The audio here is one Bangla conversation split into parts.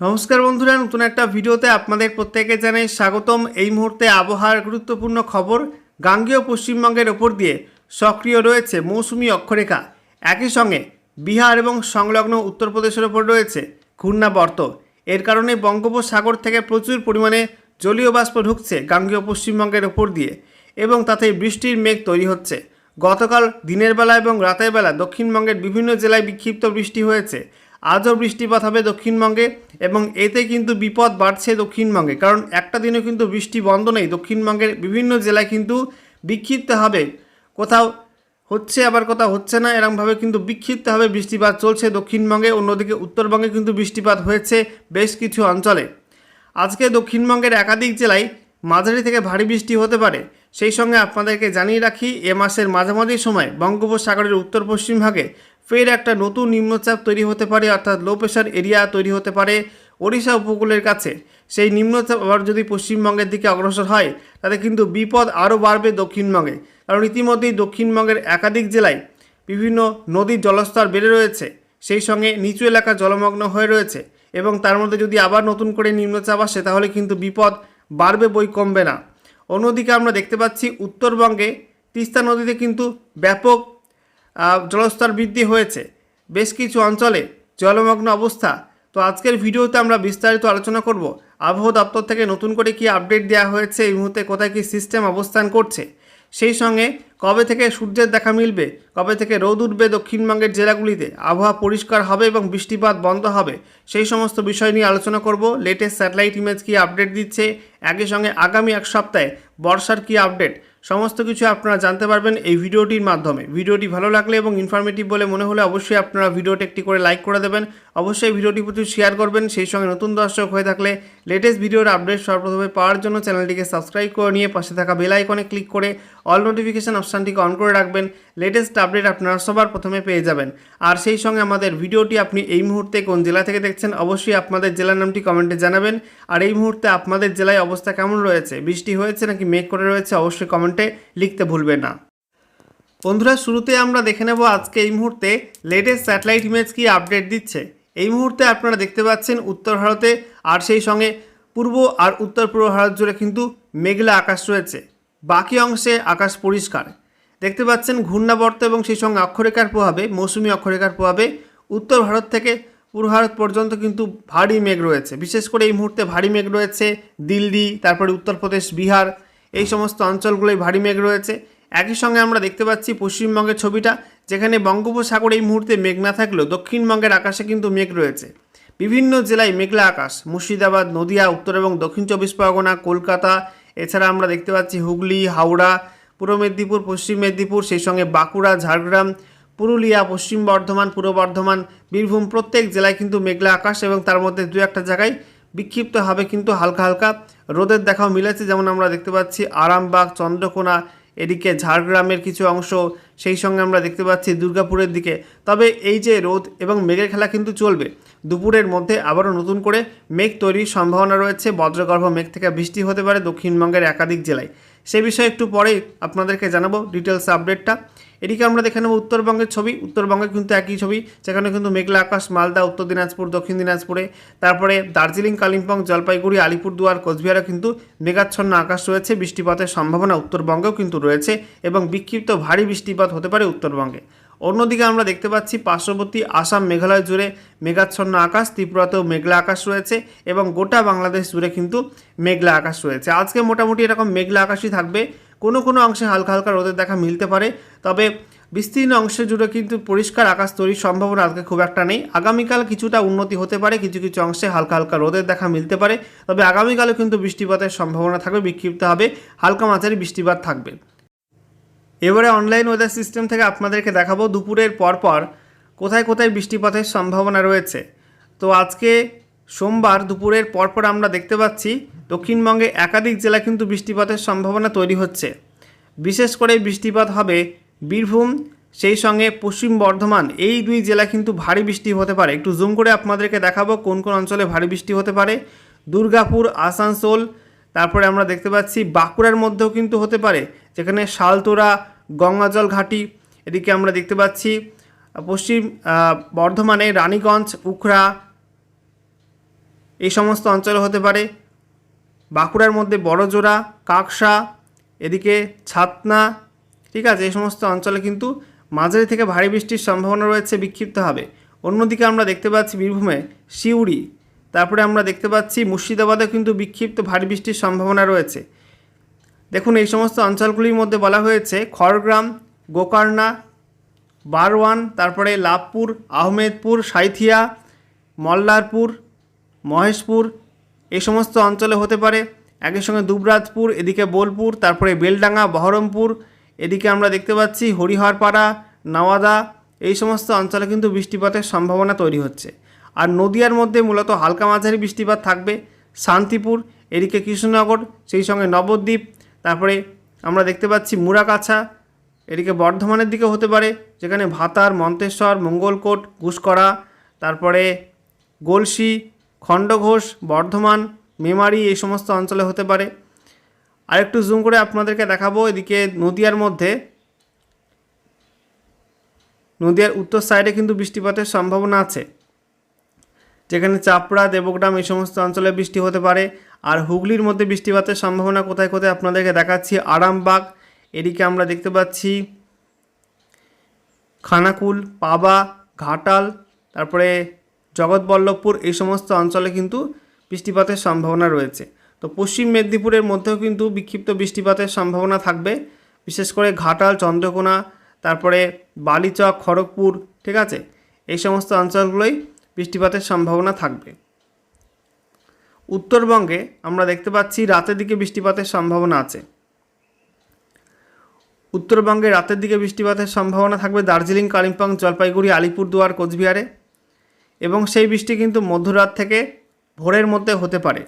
নমস্কার বন্ধুরা, নতুন একটা ভিডিওতে আপনাদের প্রত্যেকে জানাই স্বাগতম। এই মুহূর্তে আবহাওয়ার গুরুত্বপূর্ণ খবর গাঙ্গেয় পশ্চিমবঙ্গের ওপর দিয়ে সক্রিয় রয়েছে মৌসুমি অক্ষরেখা। একই সঙ্গে বিহার এবং সংলগ্ন উত্তরপ্রদেশের ওপর রয়েছে ঘূর্ণাবর্ত। এর কারণে বঙ্গোপসাগর থেকে প্রচুর পরিমাণে জলীয় বাষ্প ঢুকছে গাঙ্গেয় পশ্চিমবঙ্গের ওপর দিয়ে এবং তাতে বৃষ্টির মেঘ তৈরি হচ্ছে। গতকাল দিনের বেলা এবং রাতের বেলা দক্ষিণবঙ্গের বিভিন্ন জেলায় বিক্ষিপ্ত বৃষ্টি হয়েছে। আজও বৃষ্টিপাত হবে দক্ষিণবঙ্গে এবং এতে কিন্তু বিপদ বাড়ছে দক্ষিণবঙ্গে। কারণ একটা দিনও কিন্তু বৃষ্টি বন্ধ নেই। দক্ষিণবঙ্গের বিভিন্ন জেলায় কিন্তু বিক্ষিপ্ত হবে। কোথাও হচ্ছে, আবার কোথাও হচ্ছে না। এরকমভাবে কিন্তু বিক্ষিপ্তভাবে বৃষ্টিপাত চলছে দক্ষিণবঙ্গে। অন্যদিকে উত্তরবঙ্গে কিন্তু বৃষ্টিপাত হয়েছে বেশ কিছু অঞ্চলে। আজকে দক্ষিণবঙ্গের একাধিক জেলায় মাঝারি থেকে ভারী বৃষ্টি হতে পারে। সেই সঙ্গে আপনাদেরকে জানিয়ে রাখি, এ মাসের মাঝামাঝি সময় বঙ্গোপসাগরের উত্তর পশ্চিম ভাগে ফের একটা নতুন নিম্নচাপ তৈরি হতে পারে, অর্থাৎ লো প্রেশার এরিয়া তৈরি হতে পারে ওড়িশা উপকূলের কাছে। সেই নিম্নচাপ আবার যদি পশ্চিমবঙ্গের দিকে অগ্রসর হয়, তাতে কিন্তু বিপদ আরও বাড়বে দক্ষিণবঙ্গে। কারণ ইতিমধ্যেই দক্ষিণবঙ্গের একাধিক জেলায় বিভিন্ন নদীর জলস্তর বেড়ে রয়েছে। সেই সঙ্গে নিচু এলাকা জলমগ্ন হয়ে রয়েছে এবং তার মধ্যে যদি আবার নতুন করে নিম্নচাপ আসে, তাহলে কিন্তু বিপদ বাড়বে, বই কমবে না। অন্যদিকে আমরা দেখতে পাচ্ছি, উত্তরবঙ্গে তিস্তা নদীতে কিন্তু ব্যাপক জলস্তর বৃদ্ধি হয়েছে। বেশ কিছু অঞ্চলে জলমগ্ন অবস্থা। তো আজকের ভিডিওতে আমরা বিস্তারিত আলোচনা করব। আবহাওয়া দপ্তর থেকে নতুন করে কি আপডেট দেওয়া হয়েছে, এই মুহূর্তে কোথায় কী সিস্টেম অবস্থান করছে? সেই সঙ্গে কবে থেকে সূর্যের দেখা মিলবে, কবে থেকে রোদ উঠবে দক্ষিণবঙ্গের জেলাগুলিতে, আবহাওয়া পরিষ্কার হবে এবং বৃষ্টিপাত বন্ধ হবে, সেই সমস্ত বিষয় নিয়ে আলোচনা করব। লেটেস্ট স্যাটেলাইট ইমেজ কি আপডেট দিচ্ছে? একই সঙ্গে আগামী এক সপ্তাহে বর্ষার কি আপডেট সমস্ত কিছু আপনারা জানতে পারবেন এই ভিডিওটির মাধ্যমে। ভিডিওটি ভালো লাগলে এবং ইনফরমেটিভ বলে মনে হলে অবশ্যই আপনারা ভিডিওটি একটি করে লাইক করে দেবেন। অবশ্যই ভিডিওটি প্রচুর শেয়ার করবেন। সেই সঙ্গে নতুন দর্শক হয়ে থাকলে লেটেস্ট ভিডিওর আপডেট সর্বপ্রথমে পাওয়ার জন্য চ্যানেলটিকে সাবস্ক্রাইব করে নিয়ে পাশে থাকা বেল আইকনে ক্লিক করে অল নোটিফিকেশন অপশানটিকে অন করে রাখবেন। লেটেস্ট আপডেট আপনারা সবার প্রথমে পেয়ে যাবেন। আর সেই সঙ্গে আমাদের ভিডিওটি আপনি এই মুহূর্তে কোন জেলা থেকে দেখছেন অবশ্যই আপনাদের জেলার নামটি কমেন্টে জানাবেন। আর এই মুহূর্তে আপনাদের জেলায় অবস্থা কেমন রয়েছে? বৃষ্টি হয়েছে নাকি মেঘ করে রয়েছে? অবশ্যই কমেন্টে লিখতে ভুলবেন না। বন্ধুরা, শুরুতে আমরা দেখে নেব আজকে এই মুহূর্তে লেটেস্ট স্যাটেলাইট ইমেজ কি আপডেট দিচ্ছে। এই মুহূর্তে আপনারা দেখতে পাচ্ছেন উত্তর ভারতে আর সেই সঙ্গে পূর্ব আর উত্তর পূর্ব ভারত জুড়ে কিন্তু মেঘলা আকাশ রয়েছে। বাকি অংশে আকাশ পরিষ্কার। দেখতে পাচ্ছেন ঘূর্ণাবর্ত এবং সেই সঙ্গে অক্ষরেখার প্রভাবে, মৌসুমি অক্ষরেখার প্রভাবে উত্তর ভারত থেকে পূর্ব ভারত পর্যন্ত কিন্তু ভারী মেঘ রয়েছে। বিশেষ করে এই মুহূর্তে ভারী মেঘ রয়েছে দিল্লি, তারপরে উত্তরপ্রদেশ, বিহার, এই সমস্ত অঞ্চলগুলোই ভারী মেঘ রয়েছে। একই সঙ্গে আমরা দেখতে পাচ্ছি পশ্চিমবঙ্গের ছবিটা। যেখানে বঙ্গোপসাগরে এই মুহূর্তে মেঘ না থাকলেও দক্ষিণবঙ্গের আকাশে কিন্তু মেঘ রয়েছে। বিভিন্ন জেলায় মেঘলা আকাশ, মুর্শিদাবাদ, নদিয়া, উত্তর এবং দক্ষিণ চব্বিশ পরগনা, কলকাতা, এছাড়া আমরা দেখতে পাচ্ছি হুগলি, হাওড়া, পূর্ব মেদিনীপুর, পশ্চিম মেদিনীপুর, সেই সঙ্গে বাঁকুড়া, ঝাড়গ্রাম, পুরুলিয়া, পশ্চিম বর্ধমান, পূর্ব বর্ধমান, বীরভূম প্রত্যেক জেলায় কিন্তু মেঘলা আকাশ এবং তার মধ্যে দু একটা জায়গায় বিক্ষিপ্তভাবে কিন্তু হালকা হালকা রোদের দেখাও মিলেছে। যেমন আমরা দেখতে পাচ্ছি আরামবাগ, চন্দ্রকোনা এদিকে ঝাড়গ্রামের কিছু অংশ সেই সঙ্গে আমরা দেখতে পাচ্ছি দুর্গাপুরের দিকে। তবে এই যে রোদ এবং মেঘের খেলা কিন্তু চলবে। দুপুরের মধ্যে আবারও নতুন করে মেঘ তৈরির সম্ভাবনা রয়েছে। বজ্রগর্ভ মেঘ থেকে বৃষ্টি হতে পারে দক্ষিণবঙ্গের একাধিক জেলায়। সে বিষয়ে একটু পরেই আপনাদেরকে জানাব ডিটেলস আপডেটটা। এদিকে আমরা দেখে নেব উত্তরবঙ্গের ছবি। উত্তরবঙ্গে কিন্তু একই ছবি সেখানে কিন্তু মেঘলা আকাশ, মালদা, উত্তর দিনাজপুর, দক্ষিণ দিনাজপুরে। তারপরে দার্জিলিং, কালিম্পং, জলপাইগুড়ি, আলিপুরদুয়ার, কোচবিহারে কিন্তু মেঘাচ্ছন্ন আকাশ রয়েছে। বৃষ্টিপাতের সম্ভাবনা উত্তরবঙ্গেও কিন্তু রয়েছে এবং বিক্ষিপ্ত ভারী বৃষ্টিপাত হতে পারে উত্তরবঙ্গে। অন্যদিকে আমরা দেখতে পাচ্ছি পার্শ্ববর্তী আসাম মেঘালয় জুড়ে মেঘাচ্ছন্ন আকাশ ত্রিপুরাতেও মেঘলা আকাশ রয়েছে এবং গোটা বাংলাদেশ জুড়ে কিন্তু মেঘলা আকাশ রয়েছে। আজকে মোটামুটি এরকম মেঘলা আকাশই থাকবে। কোনো কোনো অংশে হালকা হালকা রোদের দেখা মিলতে পারে, তবে বিস্তীর্ণ অংশে জুড়ে কিন্তু পরিষ্কার আকাশ তৈরির সম্ভাবনা আজকে খুব একটা নেই। আগামীকাল কিছুটা উন্নতি হতে পারে, কিছু কিছু অংশে হালকা হালকা রোদের দেখা মিলতে পারে, তবে আগামীকালও কিন্তু বৃষ্টিপাতের সম্ভাবনা থাকবে, বিক্ষিপ্ত হবে, হালকা মাঝারি বৃষ্টিপাত থাকবে। এবারে অনলাইন ওয়েদার সিস্টেম থেকে আপনাদেরকে দেখাবো দুপুরের পরপর কোথায় কোথায় বৃষ্টিপাতের সম্ভাবনা রয়েছে। তো আজকে সোমবার দুপুরের পরপর আমরা দেখতে পাচ্ছি, দক্ষিণবঙ্গে একাধিক জেলা কিন্তু বৃষ্টিপাতের সম্ভাবনা তৈরি হচ্ছে। বিশেষ করে বৃষ্টিপাত হবে বীরভূম, সেই সঙ্গে পশ্চিম বর্ধমান, এই দুই জেলা কিন্তু ভারী বৃষ্টি হতে পারে। একটু জুম করে আপনাদেরকে দেখাবো কোন কোন অঞ্চলে ভারী বৃষ্টি হতে পারে। দুর্গাপুর, আসানসোল, তারপরে আমরা দেখতে পাচ্ছি বাঁকুড়ার মধ্যেও কিন্তু হতে পারে, যেখানে শালতোরা, গঙ্গাজল ঘাটি, এদিকে আমরা দেখতে পাচ্ছি, পশ্চিম বর্ধমানে রানীগঞ্জ, উখড়া এই সমস্ত অঞ্চলে হতে পারে। বাঁকুড়ার মধ্যে বড়জোড়া, কাকসা, এদিকে ছাতনা, ঠিক আছে, এই সমস্ত অঞ্চলে কিন্তু মাঝারি থেকে ভারী বৃষ্টির সম্ভাবনা রয়েছে বিক্ষিপ্তভাবে। অন্যদিকে আমরা দেখতে পাচ্ছি বীরভূমে সিউড়ি তারপরে আমরা দেখতে পাচ্ছি মুর্শিদাবাদে কিন্তু বিক্ষিপ্ত ভারী বৃষ্টির সম্ভাবনা রয়েছে। দেখুন, এই সমস্ত অঞ্চলগুলির মধ্যে বলা হয়েছে খড়গ্রাম গোকর্ণা বারওয়ান, তারপরে লাভপুর, আহমেদপুর, সাইথিয়া, মল্লারপুর মহেশপুর এই সমস্ত অঞ্চলে হতে পারে। একই সঙ্গে দুবরাজপুর, এদিকে বোলপুর, তারপরে বেলডাঙ্গা, বহরমপুর, এদিকে আমরা দেখতে পাচ্ছি হরিহরপাড়া, নওয়াদা, এই সমস্ত অঞ্চলে কিন্তু বৃষ্টিপাতের সম্ভাবনা তৈরি হচ্ছে। আর নদিয়ার মধ্যে মূলত হালকা মাঝারি বৃষ্টিপাত থাকবে। শান্তিপুর, এদিকে কৃষ্ণনগর, সেই সঙ্গে নবদ্বীপ, তারপরে আমরা দেখতে পাচ্ছি মুরাকাছা এদিকে বর্ধমানের দিকে হতে পারে, যেখানে ভাতার, মন্তেশ্বর, মঙ্গলকোট, ঘুষকরা, তারপরে গলসি খণ্ডঘোষ, বর্ধমান, মেমারি এই সমস্ত অঞ্চলে হতে পারে। আরেকটু জুম করে আপনাদেরকে দেখাবো এদিকে নদিয়ার মধ্যে। নদিয়ার উত্তর সাইডে কিন্তু বৃষ্টিপাতের সম্ভাবনা আছে। যেখানে চাপড়া, দেবগ্রাম এই সমস্ত অঞ্চলে বৃষ্টি হতে পারে। আর হুগলির মধ্যে বৃষ্টিপাতের সম্ভাবনা কোথায় কোথায় আপনাদেরকে দেখাচ্ছি, আরামবাগ, এদিকে আমরা দেখতে পাচ্ছি খানাকুল, পাবা, ঘাটাল, তারপরে জগৎবল্লভপুর এই সমস্ত অঞ্চলে কিন্তু বৃষ্টিপাতের সম্ভাবনা রয়েছে। তো পশ্চিম মেদিনীপুরের মধ্যেও কিন্তু বিক্ষিপ্ত বৃষ্টিপাতের সম্ভাবনা থাকবে। বিশেষ করে ঘাটাল, চন্দ্রকোনা, তারপরে বালিচক, খড়গপুর, ঠিক আছে? এই সমস্ত অঞ্চলগুলোই বৃষ্টিপাতের সম্ভাবনা থাকবে। উত্তরবঙ্গে আমরা দেখতে পাচ্ছি রাতের দিকে বৃষ্টিপাতের সম্ভাবনা আছে। উত্তরবঙ্গে রাতের দিকে বৃষ্টিপাতের সম্ভাবনা থাকবে দার্জিলিং, কালিম্পং, জলপাইগুড়ি, আলিপুরদুয়ার, কোচবিহারে। এবং সেই বৃষ্টি কিন্তু মধ্যরাত থেকে ভোরের মধ্যে হতে পারে।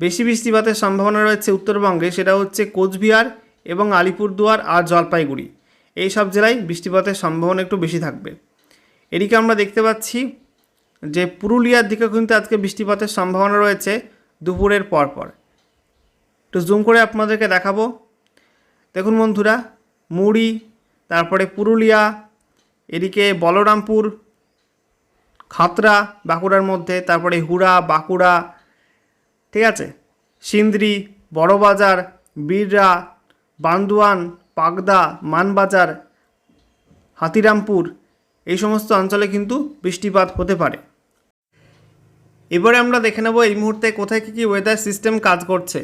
বেশি বৃষ্টিপাতের সম্ভাবনা রয়েছে উত্তরবঙ্গে, সেটা হচ্ছে কোচবিহার এবং আলিপুরদুয়ার আর জলপাইগুড়ি। এই সব জেলায় বৃষ্টিপাতের সম্ভাবনা একটু বেশি থাকবে। এদিকে আমরা দেখতে পাচ্ছি যে পুরুলিয়ার দিকে কিন্তু আজকে বৃষ্টিপাতের সম্ভাবনা রয়েছে দুপুরের পর পর। একটু জুম করে আপনাদেরকে দেখাবো। দেখুন বন্ধুরা, মুড়ি, তারপরে পুরুলিয়া, এদিকে বলরামপুর খাতড়া বাঁকুড়ার মধ্যে, তারপরে হুড়া, বাঁকুড়া, ঠিক আছে? সিন্দ্রি, বড়বাজার, বীররা, বান্দুয়ান, পাগদা, মানবাজার, হাতিরামপুর, এই সমস্ত অঞ্চলে কিন্তু বৃষ্টিপাত হতে পারে। এবারে আমরা দেখে নেব এই মুহূর্তে কোথায় কী কী ওয়েদার সিস্টেম কাজ করছে।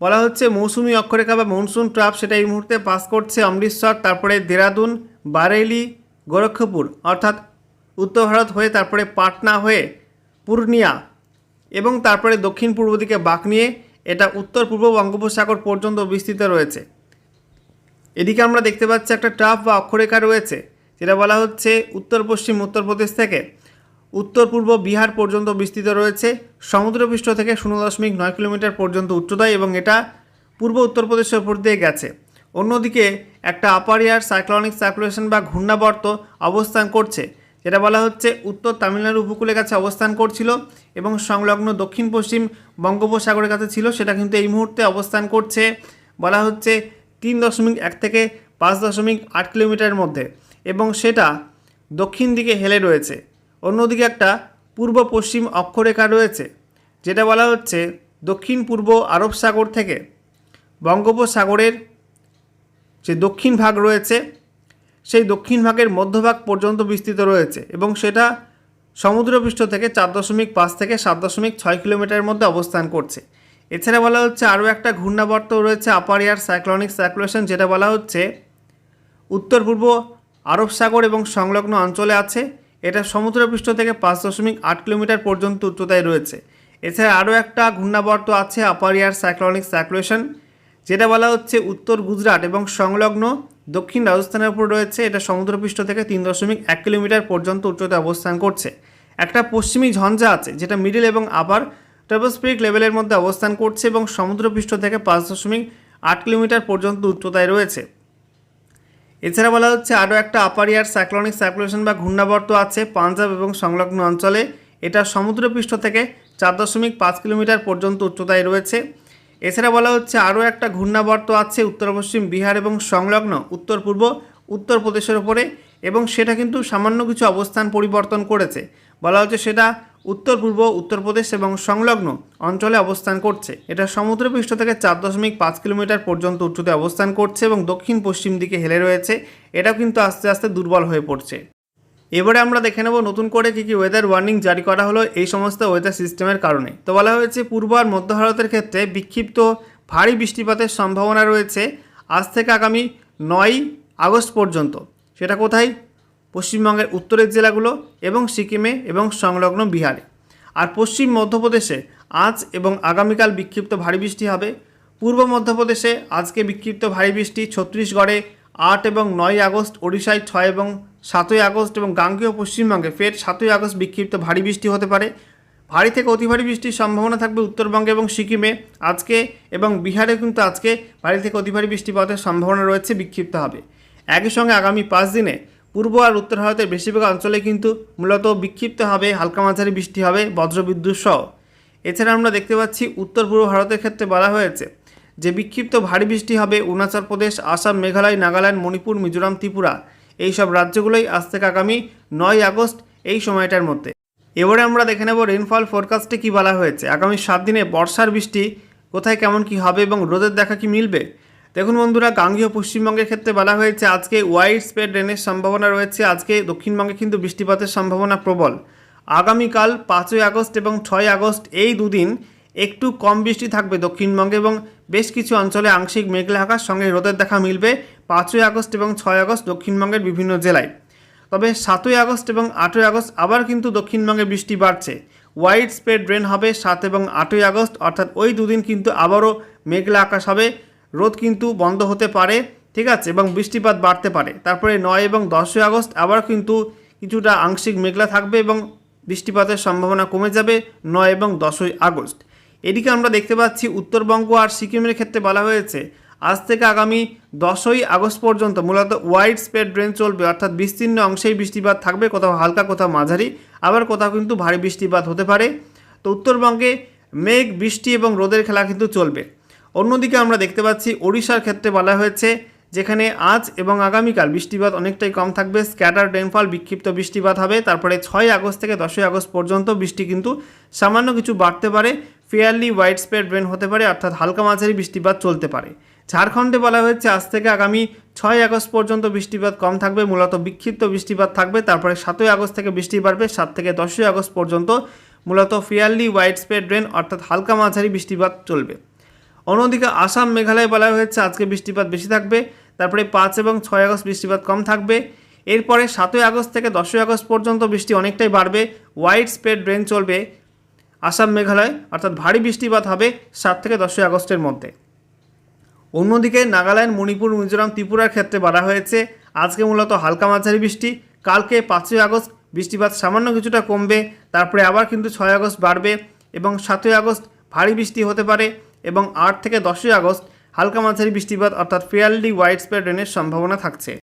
বলা হচ্ছে মৌসুমি অক্ষরেখা বা মনসুন ট্রাপ সেটা এই মুহূর্তে পাস করছে অমৃতসর, তারপরে দেরাদুন বারেলি গোরক্ষপুর, অর্থাৎ উত্তর ভারত হয়ে তারপরে পাটনা হয়ে পূর্ণিয়া এবং তারপরে দক্ষিণ পূর্ব দিকে বাঁক নিয়ে এটা উত্তর পূর্ব বঙ্গোপসাগর পর্যন্ত বিস্তৃত রয়েছে। এদিকে আমরা দেখতে পাচ্ছি একটা ট্রাফ বা অক্ষরেখা রয়েছে, যেটা বলা হচ্ছে উত্তর পশ্চিম উত্তরপ্রদেশ থেকে। উত্তর পূর্ব বিহার পর্যন্ত বিস্তৃত রয়েছে, সমুদ্রপৃষ্ঠ থেকে শূন্য দশমিক নয় কিলোমিটার পর্যন্ত উচ্চতায় এবং এটা পূর্ব উত্তরপ্রদেশের উপর দিয়ে গেছে। অন্যদিকে একটা আপার এয়ার সাইক্লনিক সার্কুলেশন বা ঘূর্ণাবর্ত অবস্থান করছে যেটা বলা হচ্ছে উত্তর তামিলনাড়ু উপকূলের কাছে অবস্থান করছিল এবং সংলগ্ন দক্ষিণ পশ্চিম বঙ্গোপসাগরের কাছে ছিল, সেটা কিন্তু এই মুহূর্তে অবস্থান করছে। বলা হচ্ছে তিন দশমিক এক থেকে পাঁচ দশমিক আট কিলোমিটারের মধ্যে এবং সেটা দক্ষিণ দিকে হেলে রয়েছে। অন্যদিকে একটা পূর্ব পশ্চিম অক্ষরেখা রয়েছে, যেটা বলা হচ্ছে দক্ষিণ পূর্ব আরব সাগর থেকে বঙ্গোপসাগরের যে দক্ষিণ ভাগ রয়েছে সেই দক্ষিণ ভাগের মধ্যভাগ পর্যন্ত বিস্তৃত রয়েছে এবং সেটা সমুদ্রপৃষ্ঠ থেকে চার দশমিক পাঁচ থেকে সাত দশমিক ছয় কিলোমিটারের মধ্যে অবস্থান করছে। এছাড়া বলা হচ্ছে আরও একটা ঘূর্ণাবর্ত রয়েছে আপার এয়ার সাইক্লনিক সার্কুলেশন, যেটা বলা হচ্ছে উত্তর পূর্ব আরব সাগর এবং সংলগ্ন অঞ্চলে আছে। এটা সমুদ্রপৃষ্ঠ থেকে পাঁচ দশমিক আট কিলোমিটার পর্যন্ত উচ্চতায় রয়েছে। এছাড়া আরও একটা ঘূর্ণাবর্ত আছে আপার এয়ার সাইক্লনিক সার্কুলেশন, যেটা বলা হচ্ছে উত্তর গুজরাট এবং সংলগ্ন দক্ষিণ রাজস্থানের উপর রয়েছে, এটা সমুদ্রপৃষ্ঠ থেকে তিন দশমিক এক কিলোমিটার পর্যন্ত উচ্চতায় অবস্থান করছে। একটা পশ্চিমী ঝঞ্ঝা আছে, যেটা মিডিল এবং আপার ট্রাভোস্ফিরিক লেভেলের মধ্যে অবস্থান করছে এবং সমুদ্রপৃষ্ঠ থেকে পাঁচ দশমিক আট কিলোমিটার পর্যন্ত উচ্চতায় রয়েছে। এছাড়া বলা হচ্ছে আরও একটা আপার এয়ার সাইক্লনিক সার্কুলেশন বা ঘূর্ণাবর্ত আছে পাঞ্জাব এবং সংলগ্ন অঞ্চলে। এটা সমুদ্রপৃষ্ঠ থেকে চার দশমিক পাঁচ কিলোমিটার পর্যন্ত উচ্চতায় রয়েছে। এছাড়া বলা হচ্ছে আরও একটা ঘূর্ণাবর্ত আছে উত্তর পশ্চিম বিহার এবং সংলগ্ন উত্তর পূর্ব উত্তরপ্রদেশের ওপরে এবং সেটা কিন্তু সামান্য কিছু অবস্থান পরিবর্তন করেছে। বলা হচ্ছে সেটা উত্তর পূর্ব উত্তরপ্রদেশ এবং সংলগ্ন অঞ্চলে অবস্থান করছে। এটা সমুদ্রপৃষ্ঠ থেকে চার দশমিক পাঁচ কিলোমিটার পর্যন্ত উচ্চতায় অবস্থান করছে এবং দক্ষিণ পশ্চিম দিকে হেলে রয়েছে। এটাও কিন্তু আস্তে আস্তে দুর্বল হয়ে পড়ছে। এবারে আমরা দেখে নেব নতুন করে কী কী ওয়েদার ওয়ার্নিং জারি করা হলো এই সমস্ত ওয়েদার সিস্টেমের কারণে। তো বলা হয়েছে, পূর্ব আর মধ্য ভারতের ক্ষেত্রে বিক্ষিপ্ত ভারী বৃষ্টিপাতের সম্ভাবনা রয়েছে আজ থেকে আগামী নয় আগস্ট পর্যন্ত। সেটা কোথায়? পশ্চিমবঙ্গের উত্তরের জেলাগুলো এবং সিকিমে এবং সংলগ্ন বিহারে। আর পশ্চিম মধ্যপ্রদেশে আজ এবং আগামীকাল বিক্ষিপ্ত ভারী বৃষ্টি হবে। পূর্ব মধ্যপ্রদেশে আজকে বিক্ষিপ্ত ভারী বৃষ্টি ছত্তিশগড়ে আট এবং নয় আগস্ট, ওড়িশায় ছয় এবং সাতই আগস্ট এবং গাঙ্গেয় পশ্চিমবঙ্গে ফের সাতই আগস্ট বিক্ষিপ্ত ভারী বৃষ্টি হতে পারে। ভারী থেকে অতি ভারী বৃষ্টির সম্ভাবনা থাকবে উত্তরবঙ্গে এবং সিকিমে। আজকে এবং বিহারে কিন্তু আজকে ভারী থেকে অতি ভারী বৃষ্টিপাতের সম্ভাবনা রয়েছে, বিক্ষিপ্ত হবে। একই সঙ্গে আগামী পাঁচ দিনে পূর্ব আর উত্তর ভারতের বেশিরভাগ অঞ্চলে কিন্তু মূলত বিক্ষিপ্ত হবে, হালকা মাঝারি বৃষ্টি হবে, বজ্রবিদ্যুৎ সহ। এছাড়া আমরা দেখতে পাচ্ছি, উত্তর পূর্ব ভারতের ক্ষেত্রে বলা হয়েছে যে বিক্ষিপ্ত ভারী বৃষ্টি হবে অরুণাচল প্রদেশ, আসাম, মেঘালয়, নাগাল্যান্ড, মণিপুর, মিজোরাম, ত্রিপুরা। এই সব রাজ্যগুলোই আজ থেকে আগামী নয় আগস্ট এই সময়টার মধ্যে। এবারে আমরা দেখে নেব রেনফল ফোরকাস্টে কী বলা হয়েছে। আগামী সাত দিনে বর্ষার বৃষ্টি কোথায়, কেমন কি হবে এবং রোদের দেখা কি মিলবে? দেখুন বন্ধুরা, গাঙ্গীয় পশ্চিমবঙ্গের ক্ষেত্রে বলা হয়েছে, আজকে ওয়াইড স্প্রেড রেনের সম্ভাবনা রয়েছে। আজকে দক্ষিণবঙ্গে কিন্তু বৃষ্টিপাতের সম্ভাবনা প্রবল। আগামীকাল পাঁচই আগস্ট এবং ছয় আগস্ট এই দুদিন একটু কম বৃষ্টি থাকবে দক্ষিণবঙ্গে এবং বেশ কিছু অঞ্চলে আংশিক মেঘলা আকাশ, সঙ্গে রোদের দেখা মিলবে পাঁচই আগস্ট এবং ছয় আগস্ট দক্ষিণবঙ্গের বিভিন্ন জেলায়। তবে সাতই আগস্ট এবং আটই আগস্ট আবার কিন্তু দক্ষিণবঙ্গে বৃষ্টি বাড়ছে। ওয়াইড স্প্রেড রেন হবে সাত এবং আটই আগস্ট, অর্থাৎ ওই দুদিন কিন্তু আবারও মেঘলা আকাশ হবে। রোদ কিন্তু বন্ধ হতে পারে, ঠিক আছে, এবং বৃষ্টিপাত বাড়তে পারে। তারপরে নয় এবং দশই আগস্ট আবার কিন্তু কিছুটা আংশিক মেঘলা থাকবে এবং বৃষ্টিপাতের সম্ভাবনা কমে যাবে নয় এবং দশই আগস্ট। এদিকে আমরা দেখতে পাচ্ছি উত্তরবঙ্গ আর সিকিমের ক্ষেত্রে বলা হয়েছে, আজ থেকে আগামী দশই আগস্ট পর্যন্ত মূলত ওয়াইড স্প্রেড রেন চলবে, অর্থাৎ বিস্তীর্ণ অংশেই বৃষ্টিপাত থাকবে, কোথাও হালকা, কোথাও মাঝারি, আবার কোথাও কিন্তু ভারী বৃষ্টিপাত হতে পারে। তো উত্তরবঙ্গে মেঘ, বৃষ্টি এবং রোদের খেলা কিন্তু চলবে। অন্যদিকে আমরা দেখতে পাচ্ছি ওড়িশার ক্ষেত্রে বলা হয়েছে, যেখানে আজ এবং আগামীকাল বৃষ্টিপাত অনেকটাই কম থাকবে, স্ক্যাটার রেনফল বিক্ষিপ্ত বৃষ্টিপাত হবে, তারপরে ছয় আগস্ট থেকে দশই আগস্ট পর্যন্ত বৃষ্টি কিন্তু সামান্য কিছু বাড়তে পারে। ফেয়ারলি ওয়াইড স্প্রেড রেন হতে পারে, অর্থাৎ হালকা মাঝারি বৃষ্টিপাত চলতে পারে। ঝাড়খণ্ডে বলা হয়েছে, আজ থেকে আগামী ছয় আগস্ট পর্যন্ত বৃষ্টিপাত কম থাকবে, মূলত বিক্ষিপ্ত বৃষ্টিপাত থাকবে। তারপরে সাতই আগস্ট থেকে বৃষ্টি বাড়বে, সাত থেকে দশই আগস্ট পর্যন্ত মূলত ফেয়ারলি ওয়াইড স্প্রেড রেন, অর্থাৎ হালকা মাঝারি বৃষ্টিপাত চলবে। অন্যদিকে আসাম, মেঘালয় বলা হয়েছে, আজকে বৃষ্টিপাত বেশি থাকবে। তারপরে পাঁচ এবং ছয় আগস্ট বৃষ্টিপাত কম থাকবে। এরপরে সাতই আগস্ট থেকে দশই আগস্ট পর্যন্ত বৃষ্টি অনেকটাই বাড়বে। ওয়াইড স্প্রেড রেন চলবে আসাম মেঘালয়, অর্থাৎ ভারী বৃষ্টিপাত হবে সাত থেকে দশই আগস্টের মধ্যে। অন্যদিকে নাগাল্যান্ড, মণিপুর, মিজোরাম, ত্রিপুরার ক্ষেত্রে বাড়া হয়েছে। আজকে মূলত হালকা মাঝারি বৃষ্টি, কালকে পাঁচই আগস্ট বৃষ্টিপাত সামান্য কিছুটা কমবে, তারপরে আবার কিন্তু ছয় আগস্ট বাড়বে এবং সাতই আগস্ট ভারী বৃষ্টি হতে পারে এবং আট থেকে দশই আগস্ট হালকা মাঝারি বৃষ্টিপাত, অর্থাৎ ফেয়ারলি ওয়াইড স্প্রেড রেনের সম্ভাবনা থাকছে।